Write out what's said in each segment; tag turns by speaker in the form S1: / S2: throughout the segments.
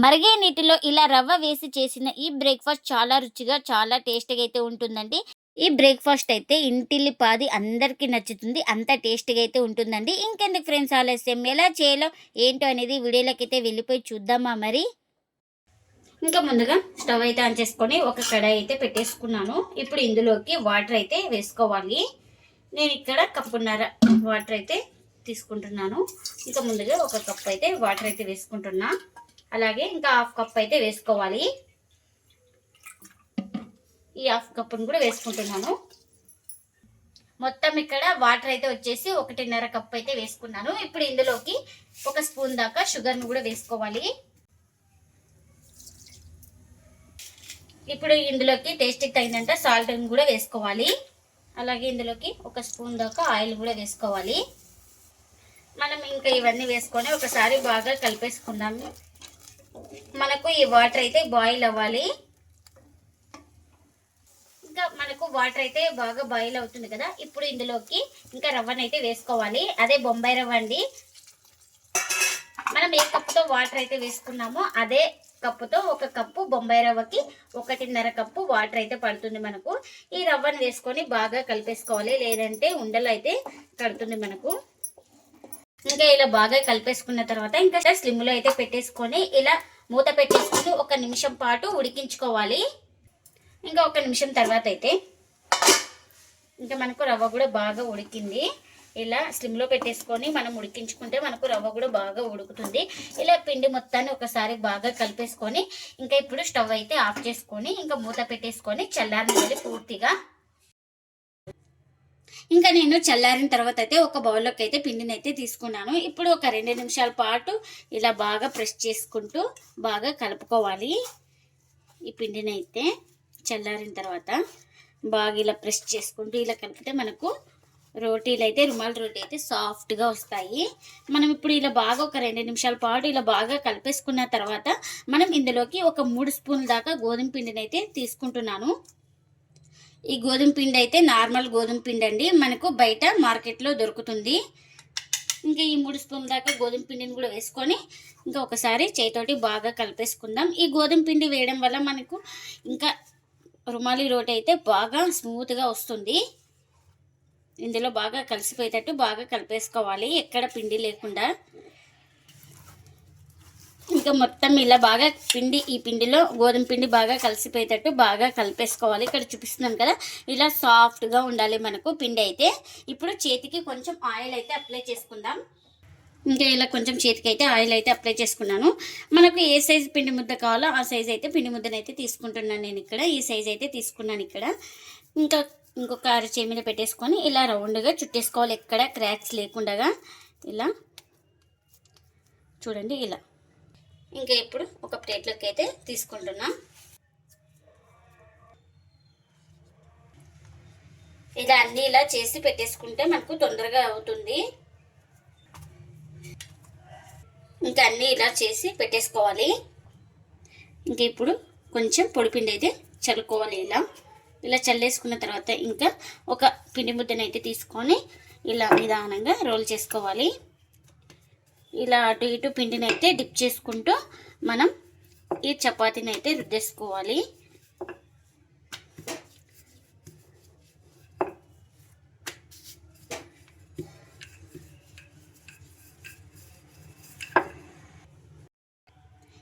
S1: మరిగే నీటిలో ఇలా రవ్వ వేసి చేసిన ఈ బ్రేక్ఫాస్ట్ చాలా రుచిగా చాలా టేస్టీగా అయితే ఉంటుందండి. ఈ బ్రేక్ఫాస్ట్ అయితే ఇంటిల్లి పాది అందరికీ నచ్చుతుంది. అంత టేస్టీగా అయితే ఉంటుందండి. ఇంకెందుకు ఫ్రెండ్స్ ఆలస్యం? ఎలా చేయాలో ఏంటో అనేది వీడియోలోకి వెళ్ళిపోయి చూద్దామా మరి? ఇంకా ముందుగా స్టవ్ అయితే ఆన్ చేసుకొని ఒక కడాయి అయితే పెట్టేసుకున్నాను. ఇప్పుడు ఇందులోకి వాటర్ అయితే వేసుకోవాలి. నేను ఇక్కడ కప్పున్నర వాటర్ అయితే తీసుకుంటున్నాను. ఇంకా ముందుగా ఒక కప్ అయితే వాటర్ అయితే వేసుకుంటున్నా. అలాగే ఇంకా హాఫ్ కప్ అయితే వేసుకోవాలి. ఈ హాఫ్ కప్పును కూడా వేసుకుంటున్నాను. మొత్తం ఇక్కడ వాటర్ అయితే వచ్చేసి ఒకటిన్నర కప్ అయితే వేసుకున్నాను. ఇప్పుడు ఇందులోకి ఒక స్పూన్ దాకా షుగర్ను కూడా వేసుకోవాలి. ఇప్పుడు ఇందులోకి టేస్ట్కి తగినంత సాల్ట్ని కూడా వేసుకోవాలి. అలాగే ఇందులోకి ఒక స్పూన్ దాకా ఆయిల్ కూడా వేసుకోవాలి. మనం ఇంకా ఇవన్నీ వేసుకొని ఒకసారి బాగా కలిపేసుకుందాము మనకు ఈ వాటర్ అయితే బాయిల్ అవ్వాలి. ఇంకా మనకు వాటర్ అయితే బాగా బాయిల్ అవుతుంది కదా ఇప్పుడు ఇందులోకి ఇంకా రవ్వను అయితే వేసుకోవాలి. అదే బొంబాయి రవ్వ అండి. మనం ఏ కప్పుతో వాటర్ అయితే వేసుకున్నామో అదే కప్పుతో ఒక కప్పు బొంబాయి రవ్వకి ఒకటిన్నర కప్పు వాటర్ అయితే పడుతుంది మనకు. ఈ రవ్వను వేసుకొని బాగా కలిపేసుకోవాలి. లేదంటే ఉండలు అయితే కడుతుంది మనకు. ఇంకా ఇలా బాగా కలిపేసుకున్న తర్వాత ఇంకా స్లిమ్లో అయితే పెట్టేసుకొని ఇలా మూత పెట్టేసుకొని ఒక నిమిషం పాటు ఉడికించుకోవాలి. ఇంకా ఒక నిమిషం తర్వాత అయితే ఇంకా మనకు రవ్వ కూడా బాగా ఉడికింది. ఇలా స్లిమ్లో పెట్టేసుకొని మనం ఉడికించుకుంటే మనకు రవ్వ కూడా బాగా ఉడుకుతుంది. ఇలా పిండి మొత్తాన్ని ఒకసారి బాగా కలిపేసుకొని ఇంకా ఇప్పుడు స్టవ్ అయితే ఆఫ్ చేసుకొని ఇంకా మూత పెట్టేసుకొని చల్లారిన పూర్తిగా. ఇంకా నేను చల్లారిన తర్వాత అయితే ఒక బౌల్లోకి అయితే పిండిని అయితే తీసుకున్నాను. ఇప్పుడు ఒక రెండు నిమిషాల పాటు ఇలా బాగా ప్రెస్ చేసుకుంటూ బాగా కలుపుకోవాలి. ఈ పిండిని అయితే చల్లారిన తర్వాత బాగా ఇలా ప్రెస్ చేసుకుంటూ ఇలా కలిపితే మనకు రోటీలు అయితే రుమాల్ రోటీ అయితే సాఫ్ట్గా వస్తాయి. మనం ఇప్పుడు ఇలా బాగా ఒక రెండు నిమిషాల పాటు ఇలా బాగా కలిపేసుకున్న తర్వాత మనం ఇందులోకి ఒక మూడు స్పూన్ల దాకా గోధుమ పిండిని అయితే తీసుకుంటున్నాను. ఈ గోధుమ పిండి అయితే నార్మల్ గోధుమ పిండి అండి. మనకు బయట మార్కెట్లో దొరుకుతుంది. ఇంకా ఈ మూడు స్పూన్ దాకా గోధుమ పిండిని కూడా వేసుకొని ఇంకా ఒకసారి చేతోటి బాగా కలిపేసుకుందాం. ఈ గోధుమ పిండి వేయడం వల్ల మనకు ఇంకా రుమాలి రోటి అయితే బాగా స్మూత్గా వస్తుంది. ఇందులో బాగా కలిసిపోయేటట్టు బాగా కలిపేసుకోవాలి. ఎక్కడ పిండి లేకుండా. ఇంకా మొత్తం ఇలా బాగా పిండి ఈ పిండిలో గోధుమ పిండి బాగా కలిసిపోయేటట్టు బాగా కలిపేసుకోవాలి. ఇక్కడ చూపిస్తున్నాను కదా ఇలా సాఫ్ట్గా ఉండాలి మనకు పిండి అయితే. ఇప్పుడు చేతికి కొంచెం ఆయిల్ అయితే అప్లై చేసుకుందాం. ఇంకా ఇలా కొంచెం చేతికి అయితే ఆయిల్ అయితే అప్లై చేసుకున్నాను. మనకు ఏ సైజు పిండి ముద్ద కావాలో ఆ సైజ్ అయితే పిండి ముద్దను అయితే తీసుకుంటున్నాను నేను ఇక్కడ. ఈ సైజ్ అయితే తీసుకున్నాను ఇక్కడ. ఇంకా ఇంకొక అరచేయి మీద పెట్టేసుకొని ఇలా రౌండ్గా చుట్టేసుకోవాలి. ఎక్కడ క్రాక్స్ లేకుండా. ఇలా. చూడండి ఇలా. ఇంకా ఇప్పుడు ఒక ప్లేట్లోకి అయితే తీసుకుంటున్నా. ఇలా అన్నీ ఇలా చేసి పెట్టేసుకుంటే మనకు తొందరగా అవుతుంది. ఇంకా అన్నీ ఇలా చేసి పెట్టేసుకోవాలి. ఇంకా ఇప్పుడు కొంచెం పొడిపిండి అయితే చల్లుకోవాలి ఇలా. ఇలా చల్లేసుకున్న తర్వాత ఇంకా ఒక పిండి ముద్దను అయితే తీసుకొని ఇలా నిదానంగా రోల్ చేసుకోవాలి. ఇలా అటు ఇటు పిండిని అయితే డిప్ చేసుకుంటూ మనం ఈ చపాతీని అయితే రుద్దేసుకోవాలి.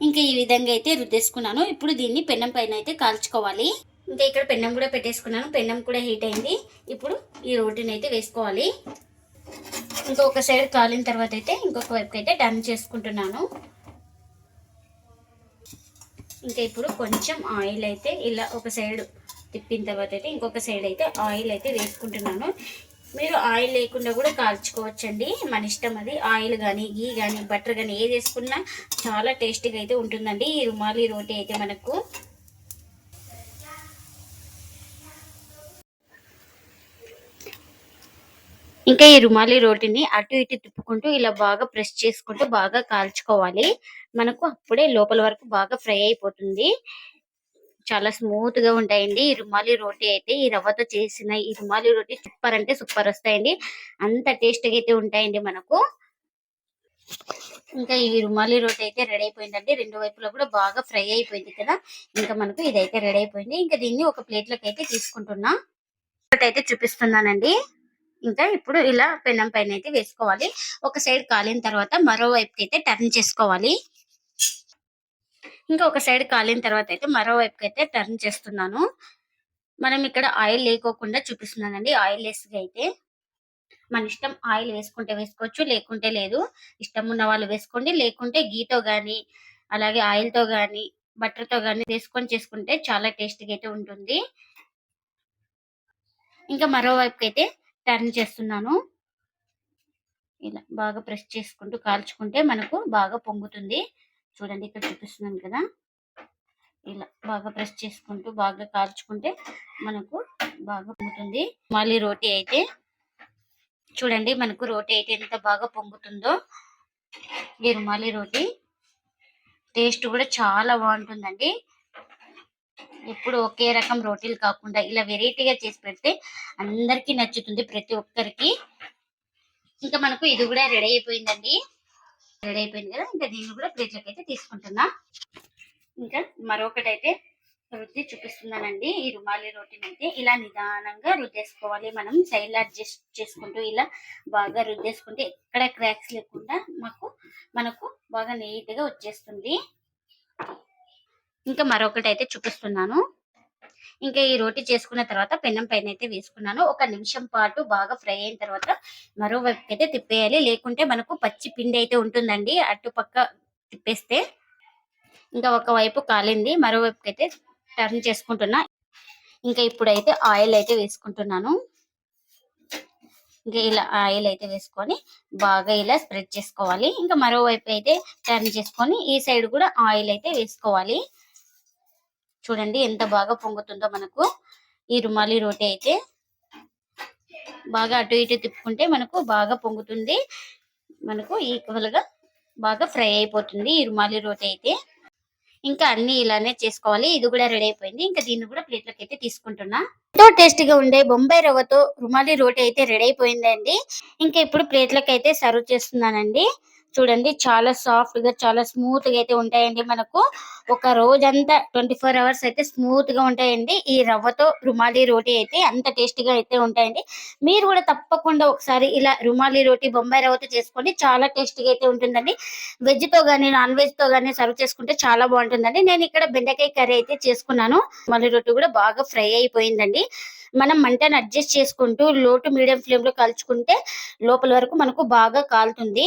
S1: ఇంకా ఈ విధంగా అయితే రుద్దేసుకున్నాను. ఇప్పుడు దీన్ని పెన్నం పైన అయితే కాల్చుకోవాలి. ఇంకా ఇక్కడ పెన్నం కూడా పెట్టేసుకున్నాను. పెన్నం కూడా హీట్ అయింది. ఇప్పుడు ఈ రోటీని అయితే వేసుకోవాలి. ఇంకొక సైడ్ కాలిన తర్వాత అయితే ఇంకొక వైపు అయితే టర్న్ చేసుకుంటున్నాను. ఇంకా ఇప్పుడు కొంచెం ఆయిల్ అయితే ఇలా ఒక సైడ్ తిప్పిన తర్వాత అయితే ఇంకొక సైడ్ అయితే ఆయిల్ అయితే వేసుకుంటున్నాను. మీరు ఆయిల్ లేకుండా కూడా కాల్చుకోవచ్చండి. మన ఇష్టం అది ఆయిల్ కానీ గీ కానీ బటర్ కానీ ఏది వేసుకున్నా చాలా టేస్టీగా అయితే ఉంటుందండి. ఈ రుమాలి రోటీ అయితే మనకు ఇంకా ఈ రుమాలి రోటిని అటు ఇటు తిప్పుకుంటూ ఇలా బాగా ప్రెస్ చేసుకుంటూ బాగా కాల్చుకోవాలి. మనకు అప్పుడే లోపల వరకు బాగా ఫ్రై అయిపోతుంది. చాలా స్మూత్గా ఉంటాయండి. ఈ రుమాలి రోటీ అయితే ఈ రవ్వతో చేసిన ఈ రుమాలి రోటీ సూపర్ అంటే సూపర్ వస్తాయండి. అంత టేస్ట్గా అయితే ఉంటాయండి మనకు. ఇంకా ఈ రుమాలి రోటి అయితే రెడీ అయిపోయిందండి. రెండు వైపులా కూడా బాగా ఫ్రై అయిపోయింది కదా. ఇంకా మనకు ఇదైతే రెడీ అయిపోయింది. ఇంకా దీన్ని ఒక ప్లేట్లోకి అయితే తీసుకుంటున్నా. అయితే చూపిస్తున్నానండి. ఇంకా ఇప్పుడు ఇలా పెనం పైన అయితే వేసుకోవాలి. ఒక సైడ్ కాలిన తర్వాత మరోవైపుకి అయితే టర్న్ చేసుకోవాలి. ఇంకా ఒక సైడ్ కాలిన తర్వాత అయితే మరోవైపుకి అయితే టర్న్ చేస్తున్నాను. మనం ఇక్కడ ఆయిల్ లేకోకుండా చూపిస్తున్నానండి. ఆయిల్ లెస్ అయితే మన ఇష్టం ఆయిల్ వేసుకుంటే వేసుకోవచ్చు లేకుంటే లేదు. ఇష్టం ఉన్న వాళ్ళు వేసుకోండి. లేకుంటే గీతో కానీ అలాగే ఆయిల్తో గాని కానీ వేసుకొని చేసుకుంటే చాలా టేస్ట్గా అయితే ఉంటుంది. ఇంకా మరోవైపు అయితే టర్న్ చేస్తున్నాను. ఇలా బాగా ప్రెస్ చేసుకుంటూ కాల్చుకుంటే మనకు బాగా పొంగుతుంది. చూడండి ఇక్కడ చూపిస్తున్నాను కదా. ఇలా బాగా ప్రెస్ చేసుకుంటూ బాగా కాల్చుకుంటే మనకు బాగా పొంగుతుంది. మళ్ళీ రోటీ అయితే చూడండి మనకు రోటీ అయితే ఎంత బాగా పొంగుతుందో. ఈ రుమాలి రోటీ టేస్ట్ కూడా చాలా బాగుంటుందండి. ఎప్పుడు ఒకే రకం రోటీలు కాకుండా ఇలా వెరైటీగా చేసి పెడితే అందరికీ నచ్చుతుంది ప్రతి ఒక్కరికి. ఇంకా మనకు ఇది కూడా రెడీ అయిపోయిందండి. రెడీ అయిపోయింది కదా? ఇంకా దీన్ని కూడా ప్లేట్లకు అయితే తీసుకుంటున్నా. ఇంకా మరొకటి అయితే రుద్ది చూపిస్తున్నానండి. ఈ రుమాలి రోటీని అయితే ఇలా నిదానంగా రుద్దేసుకోవాలి. మనం సైడ్ అడ్జస్ట్ చేసుకుంటూ ఇలా బాగా రుద్దేసుకుంటే ఎక్కడ క్రాక్స్ లేకుండా మాకు మనకు బాగా నీట్గా వచ్చేస్తుంది. ఇంకా మరొకటి అయితే చూపిస్తున్నాను. ఇంకా ఈ రోటీ చేసుకున్న తర్వాత పెన్నం పైన అయితే వేసుకున్నాను. ఒక నిమిషం పాటు బాగా ఫ్రై అయిన తర్వాత మరోవైపు అయితే తిప్పేయాలి. లేకుంటే మనకు పచ్చి పిండి అయితే ఉంటుందండి అటుపక్క తిప్పేస్తే. ఇంకా ఒక వైపు కాలింది. మరోవైపు అయితే టర్న్ చేసుకుంటున్నా. ఇంకా ఇప్పుడైతే ఆయిల్ అయితే వేసుకుంటున్నాను. ఇంకా ఇలా ఆయిల్ అయితే వేసుకొని బాగా ఇలా స్ప్రెడ్ చేసుకోవాలి. ఇంకా మరోవైపు అయితే టర్న్ చేసుకొని ఈ సైడ్ కూడా ఆయిల్ అయితే వేసుకోవాలి. చూడండి ఎంత బాగా పొంగుతుందో మనకు. ఈ రుమాలి రోటీ అయితే బాగా అటు ఇటు తిప్పుకుంటే మనకు బాగా పొంగుతుంది. మనకు ఈక్వల్గా బాగా ఫ్రై అయిపోతుంది ఈ రుమాలి రోటీ అయితే. ఇంకా అన్ని ఇలానే చేసుకోవాలి. ఇది కూడా రెడీ అయిపోయింది. ఇంకా దీన్ని కూడా ప్లేట్లోకి అయితే తీసుకుంటున్నా. ఎంతో టేస్టీగా ఉండే బొంబాయి రవ్వతో రుమాలి రోటీ అయితే రెడీ అయిపోయిందండి. ఇంకా ఇప్పుడు ప్లేట్లోకి అయితే సర్వ్ చేస్తున్నానండి. చూడండి చాలా సాఫ్ట్గా చాలా స్మూత్గా అయితే ఉంటాయండి మనకు. ఒక రోజంతా ట్వంటీ ఫోర్ అవర్స్ అయితే స్మూత్గా ఉంటాయండి. ఈ రవ్వతో రుమాలి రోటీ అయితే అంత టేస్టీగా అయితే ఉంటాయండి. మీరు కూడా తప్పకుండా ఒకసారి ఇలా రుమాలి రోటీ బొంబాయి రవ్వతో చేసుకోండి చాలా టేస్టీగా అయితే ఉంటుందండి. వెజ్తో గానీ నాన్ వెజ్తో గానీ సర్వ్ చేసుకుంటే చాలా బాగుంటుందండి. నేను ఇక్కడ బెండకాయ కర్రీ అయితే చేసుకున్నాను. మళ్ళీ రోటీ కూడా బాగా ఫ్రై అయిపోయిందండి. మనం మంటను అడ్జస్ట్ చేసుకుంటూ లో టు మీడియం ఫ్లేమ్లో కలుచుకుంటే లోపల వరకు మనకు బాగా కాలుతుంది.